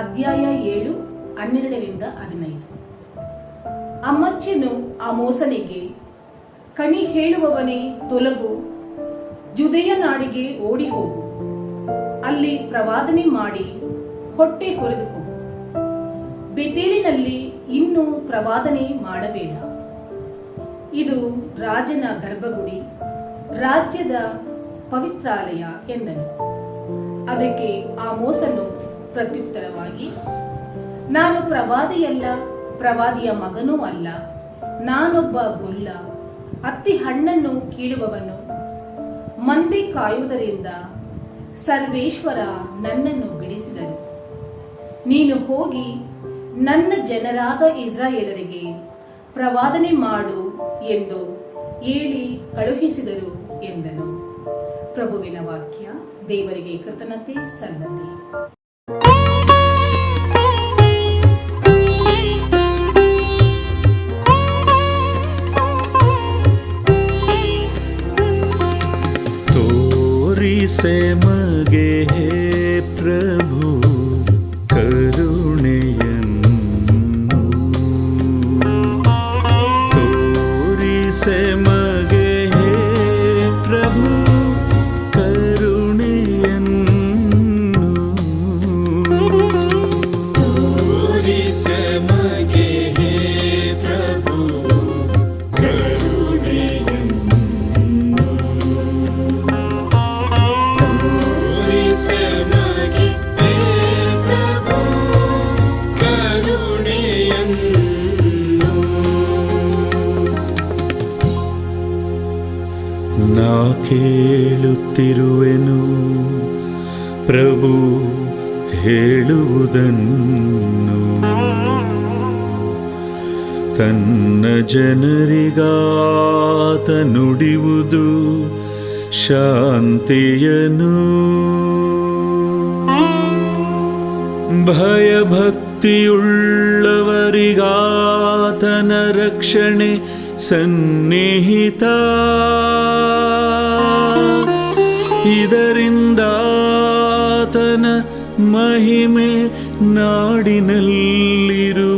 ಅಧ್ಯಾಯ ಏಳು, ಹನ್ನೆರಡರಿಂದ ಹದಿನೈದು. ಅಮ್ಮಚ್ಚನು ಆ ಮೋಸನಿಗೆ ಕಣಿ ಹೇಳುವವನೇ ತೊಲಗು, ಜುದೆಯ ನಾಡಿಗೆ ಓಡಿ ಹೋಗು ಅಲ್ಲಿ ಪ್ರವಾದನೆ ಮಾಡಿ ಹೊಟ್ಟೆ ಹೊರೆದುಕೋ ಬೆತೇಲಿನಲ್ಲಿ ಇನ್ನೂ ಪ್ರವಾದನೆ ಮಾಡಬೇಡ. ಇದು ರಾಜನ ಗರ್ಭಗುಡಿ, ರಾಜ್ಯದ ಪವಿತ್ರಾಲಯ ಎಂದನು. ಅದಕ್ಕೆ ಆ ಮೋಸನು ಪ್ರತ್ಯುತ್ತರವಾಗಿ, ನಾನು ಪ್ರವಾದಿಯಲ್ಲ, ಪ್ರವಾದಿಯ ಮಗನೂ ಅಲ್ಲ, ನಾನೊಬ್ಬ ಗೊಲ್ಲ, ಅತ್ತಿ ಹಣ್ಣನ್ನು ಕೀಳುವವನು. ಮಂದಿ ಕಾಯುವುದರಿಂದ ಸರ್ವೇಶ್ವರ ನನ್ನನ್ನು ಬಿಡಿಸಿದನು. ನೀನು ಹೋಗಿ ನನ್ನ ಜನರಾದ ಇಸ್ರಾಯೇಲರಿಗೆ ಪ್ರವಾದನೆ ಮಾಡು ಎಂದು ಹೇಳಿ ಕಳುಹಿಸಿದರು ಎಂದನು. ಪ್ರಭುವಿನ ವಾಕ್ಯ ದೇವರಿಗೆ ಕೃತಜ್ಞತೆ ಸಲ್ಲಲಿ ತನ್ನ ಜನರಿಗಾತ ನುಡಿಯುವುದು ಶಾಂತಿಯನು. ಭಯಭಕ್ತಿಯುಳ್ಳವರಿಗಾತನ ರಕ್ಷಣೆ ಸನ್ನಿಹಿತ. ಇದರಿಂದಾತನ ಮಹಿಮೆ ನಾಡಿನಲ್ಲಿರುವುದು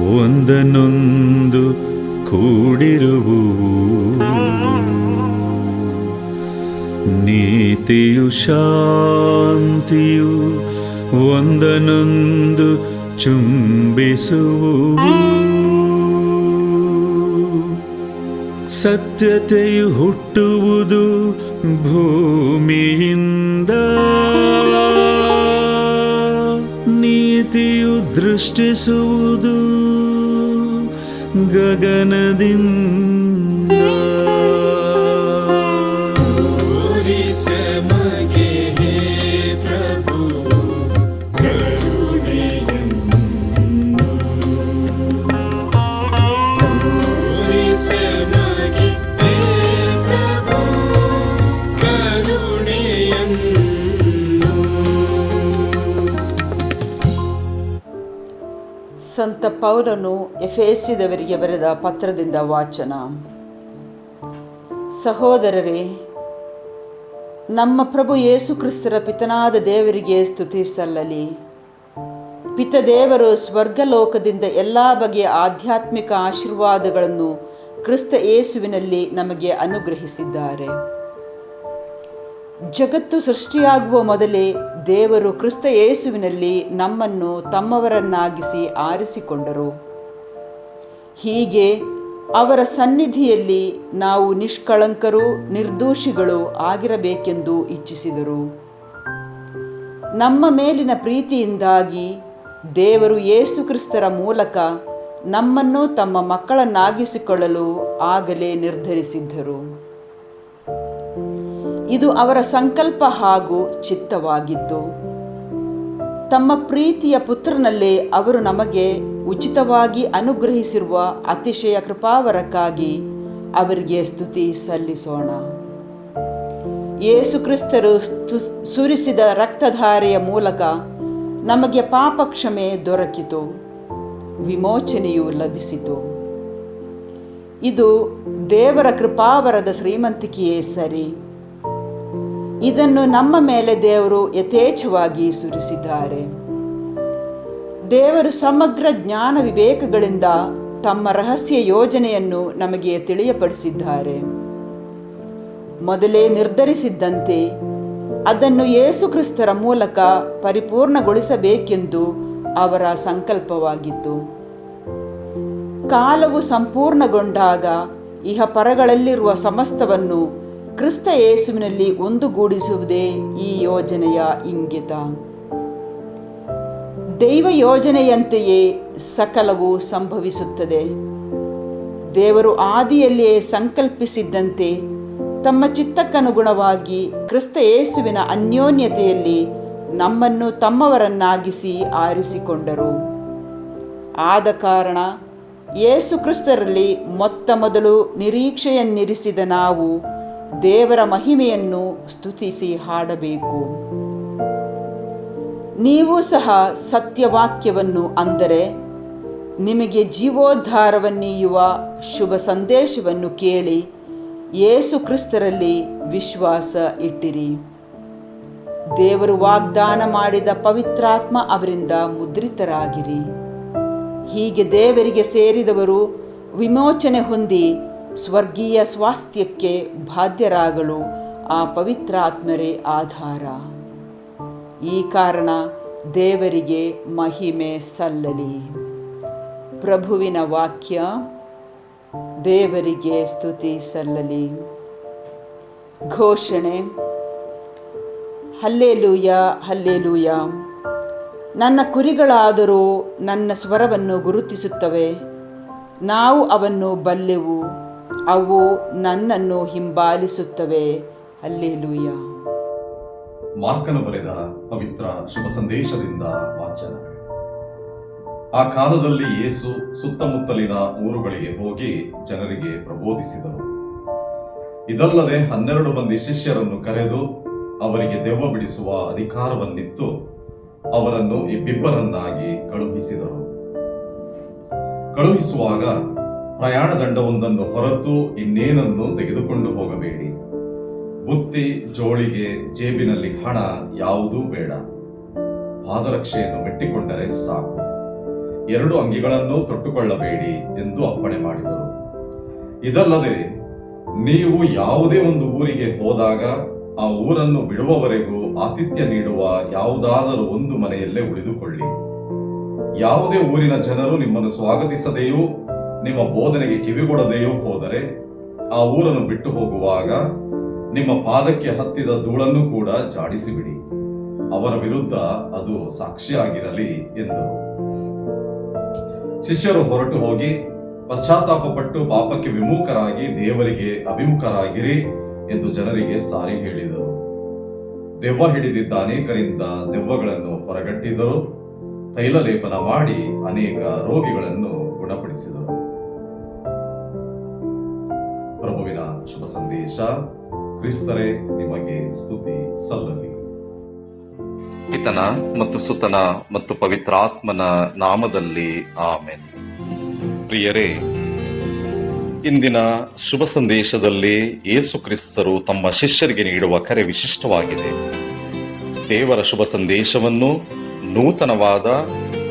ಒಂದನೊಂದು ಕೂಡಿರುವು. ನೀತಿಯು ಶಾಂತಿಯು ಒಂದನೊಂದು ಚುಂಬಿಸುವು. ಸತ್ಯತೆಯು ಹುಟ್ಟುವುದು ಭೂಮಿಯಿಂದ. ದೃಷ್ಟಿಸುವುದು ಗಗನದಿಂದ. ಸಂತ ಪೌಲನು ಎಫೆಸಿದವರಿಗೆ ಬರೆದ ಪತ್ರದಿಂದ ವಾಚನ. ಸಹೋದರರೇ, ನಮ್ಮ ಪ್ರಭು ಯೇಸು ಕ್ರಿಸ್ತರ ಪಿತನಾದ ದೇವರಿಗೆ ಸ್ತುತಿ ಸಲ್ಲಲಿ. ಪಿತದೇವರು ಸ್ವರ್ಗಲೋಕದಿಂದ ಎಲ್ಲ ಬಗೆಯ ಆಧ್ಯಾತ್ಮಿಕ ಆಶೀರ್ವಾದಗಳನ್ನು ಕ್ರಿಸ್ತ ಯೇಸುವಿನಲ್ಲಿ ನಮಗೆ ಅನುಗ್ರಹಿಸಿದ್ದಾರೆ. ಜಗತ್ತು ಸೃಷ್ಟಿಯಾಗುವ ಮೊದಲೇ ದೇವರು ಕ್ರಿಸ್ತ ಯೇಸುವಿನಲ್ಲಿ ನಮ್ಮನ್ನು ತಮ್ಮವರನ್ನಾಗಿಸಿ ಆರಿಸಿಕೊಂಡರು. ಹೀಗೆ ಅವರ ಸನ್ನಿಧಿಯಲ್ಲಿ ನಾವು ನಿಷ್ಕಳಂಕರು, ನಿರ್ದೋಷಿಗಳು ಆಗಿರಬೇಕೆಂದು ಇಚ್ಛಿಸಿದರು. ನಮ್ಮ ಮೇಲಿನ ಪ್ರೀತಿಯಿಂದಾಗಿ ದೇವರು ಯೇಸು ಕ್ರಿಸ್ತರ ಮೂಲಕ ನಮ್ಮನ್ನು ತಮ್ಮ ಮಕ್ಕಳನ್ನಾಗಿಸಿಕೊಳ್ಳಲು ಆಗಲೇ ನಿರ್ಧರಿಸಿದ್ದರು. ಇದು ಅವರ ಸಂಕಲ್ಪ ಹಾಗೂ ಚಿತ್ತವಾಗಿತ್ತು ತಮ್ಮ ಪ್ರೀತಿಯ ಪುತ್ರನಲ್ಲೇ ಅವರು ನಮಗೆ ಉಚಿತವಾಗಿ ಅನುಗ್ರಹಿಸಿರುವ ಅತಿಶಯ ಕೃಪಾವರಕ್ಕಾಗಿ ಅವರಿಗೆ ಸ್ತುತಿ ಸಲ್ಲಿಸೋಣ. ಯೇಸು ಕ್ರಿಸ್ತರು ಸ್ತು- ಸುರಿಸಿದ ರಕ್ತಧಾರೆಯ ಮೂಲಕ ನಮಗೆ ಪಾಪ ಕ್ಷಮೆ ದೊರಕಿತು, ವಿಮೋಚನೆಯು ಲಭಿಸಿತು. ಇದು ದೇವರ ಕೃಪಾವರದ ಶ್ರೀಮಂತಿಕೆಯೇ ಸರಿ. ಇದನ್ನು ನಮ್ಮ ಮೇಲೆ ದೇವರು ಯಥೇಚ್ಛವಾಗಿ ಸುರಿಸಿದ್ದಾರೆ. ದೇವರು ಸಮಗ್ರ ಜ್ಞಾನ ವಿವೇಕಗಳಿಂದ ತಮ್ಮ ರಹಸ್ಯ ಯೋಜನೆಯನ್ನು ನಮಗೆ ತಿಳಿಯಪಡಿಸಿದ್ದಾರೆ. ಮೊದಲೇ ನಿರ್ಧರಿಸಿದ್ದಂತೆ ಅದನ್ನು ಯೇಸುಕ್ರಿಸ್ತರ ಮೂಲಕ ಪರಿಪೂರ್ಣಗೊಳಿಸಬೇಕೆಂದು ಅವರ ಸಂಕಲ್ಪವಾಗಿತ್ತು. ಕಾಲವು ಸಂಪೂರ್ಣಗೊಂಡಾಗ ಇಹ ಪರಗಳಲ್ಲಿರುವ ಸಮಸ್ತವನ್ನು ಕ್ರಿಸ್ತ ಯೇಸುವಿನಲ್ಲಿ ಒಂದುಗೂಡಿಸುವುದೇ ಈ ಯೋಜನೆಯ ಇಂಗಿತ. ದೈವ ಯೋಜನೆಯಂತೆಯೇ ಸಕಲವು ಸಂಭವಿಸುತ್ತದೆ. ದೇವರು ಆದಿಯಲ್ಲಿಯೇ ಸಂಕಲ್ಪಿಸಿದ್ದಂತೆ ತಮ್ಮ ಚಿತ್ತಕ್ಕನುಗುಣವಾಗಿ ಕ್ರಿಸ್ತ ಯೇಸುವಿನ ಅನ್ಯೋನ್ಯತೆಯಲ್ಲಿ ನಮ್ಮನ್ನು ತಮ್ಮವರನ್ನಾಗಿಸಿ ಆರಿಸಿಕೊಂಡರು. ಆದ ಕಾರಣ ಯೇಸು ಕ್ರಿಸ್ತರಲ್ಲಿ ಮೊತ್ತ ಮೊದಲು ನಿರೀಕ್ಷೆಯನ್ನಿರಿಸಿದ ನಾವು ದೇವರ ಮಹಿಮೆಯನ್ನು ಸ್ತುತಿಸಿ ಹಾಡಬೇಕು. ನೀವು ಸಹ ಸತ್ಯವಾಕ್ಯವನ್ನು ಅಂದರೆ ನಿಮಗೆ ಜೀವೋದ್ಧಾರವನ್ನೀಯುವ ಶುಭ ಸಂದೇಶವನ್ನು ಕೇಳಿ ಯೇಸು ಕ್ರಿಸ್ತರಲ್ಲಿ ವಿಶ್ವಾಸ ಇಟ್ಟಿರಿ. ದೇವರು ವಾಗ್ದಾನ ಮಾಡಿದ ಪವಿತ್ರಾತ್ಮ ಅವರಿಂದ ಮುದ್ರಿತರಾಗಿರಿ. ಹೀಗೆ ದೇವರಿಗೆ ಸೇರಿದವರು ವಿಮೋಚನೆ ಹೊಂದಿ ಸ್ವರ್ಗೀಯ ಸ್ವಾಸ್ಥ್ಯಕ್ಕೆ ಬಾಧ್ಯರಾಗಲು ಆ ಪವಿತ್ರಾತ್ಮರೇ ಆಧಾರ. ಈ ಕಾರಣ ದೇವರಿಗೆ ಮಹಿಮೆ ಸಲ್ಲಲಿ. ಪ್ರಭುವಿನ ವಾಕ್ಯ, ದೇವರಿಗೆ ಸ್ತುತಿ ಸಲ್ಲಲಿ. ಘೋಷಣೆ, ಹಲ್ಲೇಲೂಯ ಹಲ್ಲೇಲೂಯ. ನನ್ನ ಕುರಿಗಳಾದರೂ ನನ್ನ ಸ್ವರವನ್ನು ಗುರುತಿಸುತ್ತವೆ. ನಾವು ಅವನ್ನು ಬಲ್ಲೆವು. ಅವು ನನ್ನನ್ನು ಹಿಂಬಾಲಿಸುತ್ತವೆ. ಹಲ್ಲೇಲೂಯ. ಮಾರ್ಕನು ಬರೆದ ಪವಿತ್ರ ಶುಭ ಸಂದೇಶದಿಂದ ವಾಚನ. ಆ ಕಾಲದಲ್ಲಿ ಯೇಸು ಸುತ್ತಮುತ್ತಲಿನ ಊರುಗಳಿಗೆ ಹೋಗಿ ಜನರಿಗೆ ಪ್ರಬೋಧಿಸಿದರು ಇದಲ್ಲದೆ ಹನ್ನೆರಡು ಮಂದಿ ಶಿಷ್ಯರನ್ನು ಕರೆದು ಅವರಿಗೆ ದೆವ್ವ ಬಿಡಿಸುವ ಅಧಿಕಾರವನ್ನಿತ್ತು. ಅವರನ್ನು ಇಬ್ಬಿಬ್ಬರನ್ನಾಗಿ ಕಳುಹಿಸಿದರು. ಕಳುಹಿಸುವಾಗ ಪ್ರಯಾಣ ದಂಡವೊಂದನ್ನು ಹೊರತು ಇನ್ನೇನನ್ನು ತೆಗೆದುಕೊಂಡು ಹೋಗಬೇಡಿ. ಬುತ್ತಿ ಜೋಳಿಗೆ ಜೇಬಿನಲ್ಲಿ ಹಣ ಯಾವುದೂ ಬೇಡ. ಪಾದರಕ್ಷೆಯನ್ನು ಮೆಟ್ಟಿಕೊಂಡರೆ ಸಾಕು. ಎರಡು ಅಂಗಿಗಳನ್ನು ತೊಟ್ಟುಕೊಳ್ಳಬೇಡಿ ಎಂದು ಅಪ್ಪಣೆ ಮಾಡಿದರು. ಇದಲ್ಲದೆ ನೀವು ಯಾವುದೇ ಒಂದು ಊರಿಗೆ ಹೋದಾಗ ಆ ಊರನ್ನು ಬಿಡುವವರೆಗೂ ಆತಿಥ್ಯ ನೀಡುವ ಯಾವುದಾದರೂ ಒಂದು ಮನೆಯಲ್ಲೇ ಉಳಿದುಕೊಳ್ಳಿ. ಯಾವುದೇ ಊರಿನ ಜನರು ನಿಮ್ಮನ್ನು ಸ್ವಾಗತಿಸದೆಯೂ ನಿಮ್ಮ ಬೋಧನೆಗೆ ಕಿವಿಗೊಡದೆಯೂ ಹೋದರೆ ಆ ಊರನ್ನು ಬಿಟ್ಟು ಹೋಗುವಾಗ ನಿಮ್ಮ ಪಾದಕ್ಕೆ ಹತ್ತಿದ ಧೂಳನ್ನು ಕೂಡ ಜಾಡಿಸಿಬಿಡಿ ಅವರ ವಿರುದ್ಧ ಅದು ಸಾಕ್ಷಿಯಾಗಿರಲಿ ಎಂದರು. ಶಿಷ್ಯರು ಹೊರಟು ಹೋಗಿ ಪಶ್ಚಾತ್ತಾಪಪಟ್ಟು ಪಾಪಕ್ಕೆ ವಿಮುಖರಾಗಿ ದೇವರಿಗೆ ಅಭಿಮುಖರಾಗಿರಿ ಎಂದು ಜನರಿಗೆ ಸಾರಿ ಹೇಳಿದರು. ದೆವ್ವ ಹಿಡಿದಿದ್ದ ಅನೇಕರಿಂದ ದೆವ್ವಗಳನ್ನು ಹೊರಗಟ್ಟಿದರು. ತೈಲ ಲೇಪನ ಮಾಡಿ ಅನೇಕ ರೋಗಿಗಳನ್ನು ಗುಣಪಡಿಸಿದರು. ಶುಭ ಸಂದೇಶ. ಕ್ರಿಸ್ತರೇ, ನಿಮಗೆ ಸ್ತುತಿ ಸಲ್ಲಲಿ. ಪಿತನ ಮತ್ತು ಸುತನ ಮತ್ತು ಪವಿತ್ರಾತ್ಮನ ನಾಮದಲ್ಲಿ ಆಮೆನ್. ಪ್ರಿಯರೇ, ಇಂದಿನ ಶುಭ ಸಂದೇಶದಲ್ಲಿ ಯೇಸು ಕ್ರಿಸ್ತರು ತಮ್ಮ ಶಿಷ್ಯರಿಗೆ ನೀಡುವ ಕರೆ ವಿಶಿಷ್ಟವಾಗಿದೆ. ದೇವರ ಶುಭ ಸಂದೇಶವನ್ನು ನೂತನವಾದ,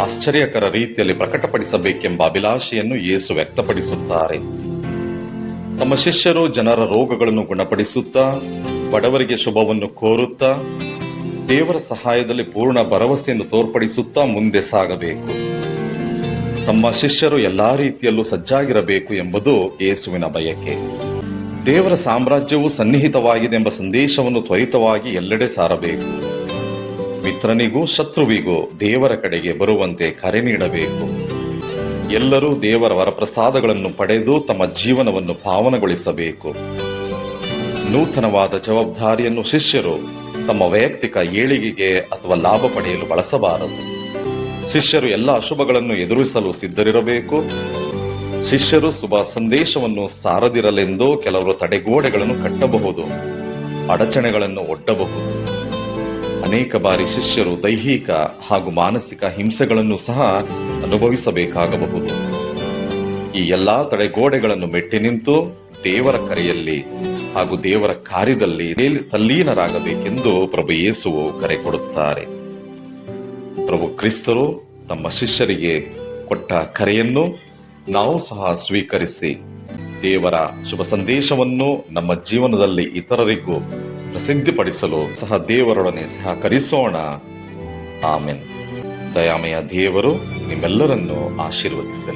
ಆಶ್ಚರ್ಯಕರ ರೀತಿಯಲ್ಲಿ ಪ್ರಕಟಪಡಿಸಬೇಕೆಂಬ ಅಭಿಲಾಷೆಯನ್ನು ಯೇಸು ವ್ಯಕ್ತಪಡಿಸುತ್ತಾರೆ. ತಮ್ಮ ಶಿಷ್ಯರು ಜನರ ರೋಗಗಳನ್ನು ಗುಣಪಡಿಸುತ್ತಾ, ಬಡವರಿಗೆ ಶುಭವನ್ನು ಕೋರುತ್ತಾ, ದೇವರ ಸಹಾಯದಲ್ಲಿ ಪೂರ್ಣ ಭರವಸೆಯನ್ನು ತೋರ್ಪಡಿಸುತ್ತಾ ಮುಂದೆ ಸಾಗಬೇಕು. ತಮ್ಮ ಶಿಷ್ಯರು ಎಲ್ಲಾ ರೀತಿಯಲ್ಲೂ ಸಜ್ಜಾಗಿರಬೇಕು ಎಂಬುದು ಯೇಸುವಿನ ಬಯಕೆ. ದೇವರ ಸಾಮ್ರಾಜ್ಯವು ಸನ್ನಿಹಿತವಾಗಿದೆ ಎಂಬ ಸಂದೇಶವನ್ನು ತ್ವರಿತವಾಗಿ ಎಲ್ಲೆಡೆ ಸಾರಬೇಕು. ಮಿತ್ರನಿಗೂ ಶತ್ರುವಿಗೂ ದೇವರ ಕಡೆಗೆ ಬರುವಂತೆ ಕರೆ ನೀಡಬೇಕು. ಎಲ್ಲರೂ ದೇವರ ವರಪ್ರಸಾದಗಳನ್ನು ಪಡೆದು ತಮ್ಮ ಜೀವನವನ್ನು ಪಾವನಗೊಳಿಸಬೇಕು. ನೂತನವಾದ ಜವಾಬ್ದಾರಿಯನ್ನು ಶಿಷ್ಯರು ತಮ್ಮ ವೈಯಕ್ತಿಕ ಏಳಿಗೆಗೆ ಅಥವಾ ಲಾಭ ಪಡೆಯಲು ಬಳಸಬಾರದು. ಶಿಷ್ಯರು ಎಲ್ಲ ಅಶುಭಗಳನ್ನು ಎದುರಿಸಲು ಸಿದ್ಧರಿರಬೇಕು. ಶಿಷ್ಯರು ಶುಭ ಸಂದೇಶವನ್ನು ಸಾರದಿರಲೆಂದು ಕೆಲವರು ತಡೆಗೋಡೆಗಳನ್ನು ಕಟ್ಟಬಹುದು. ಅಡಚಣೆಗಳನ್ನು ಒಡ್ಡಬಹುದು. ಅನೇಕ ಬಾರಿ ಶಿಷ್ಯರು ದೈಹಿಕ ಹಾಗೂ ಮಾನಸಿಕ ಹಿಂಸೆಗಳನ್ನು ಸಹ ಅನುಭವಿಸಬೇಕಾಗಬಹುದು. ಈ ಎಲ್ಲಾ ತಡೆಗೋಡೆಗಳನ್ನು ಮೆಟ್ಟಿ ನಿಂತು ದೇವರ ಕರೆಯಲ್ಲಿ ಹಾಗೂ ದೇವರ ಕಾರ್ಯದಲ್ಲಿ ತಲ್ಲೀನರಾಗಬೇಕೆಂದು ಪ್ರಭು ಯೇಸುವು ಕರೆ ಕೊಡುತ್ತಾರೆ. ಪ್ರಭು ಕ್ರಿಸ್ತರು ತಮ್ಮ ಶಿಷ್ಯರಿಗೆ ಕೊಟ್ಟ ಕರೆಯನ್ನು ನಾವು ಸಹ ಸ್ವೀಕರಿಸಿ ದೇವರ ಶುಭ ಸಂದೇಶವನ್ನು ನಮ್ಮ ಜೀವನದಲ್ಲಿ ಇತರರಿಗೂ ಪ್ರಸಿದ್ಧಿಪಡಿಸಲು ಸಹ ದೇವರೊಡನೆ ಸಹಕರಿಸೋಣ ಆಮೆನ್. ದಯಾಮಯ ದೇವರು ನಿಮ್ಮೆಲ್ಲರನ್ನು ಆಶೀರ್ವದಿಸಲಿ.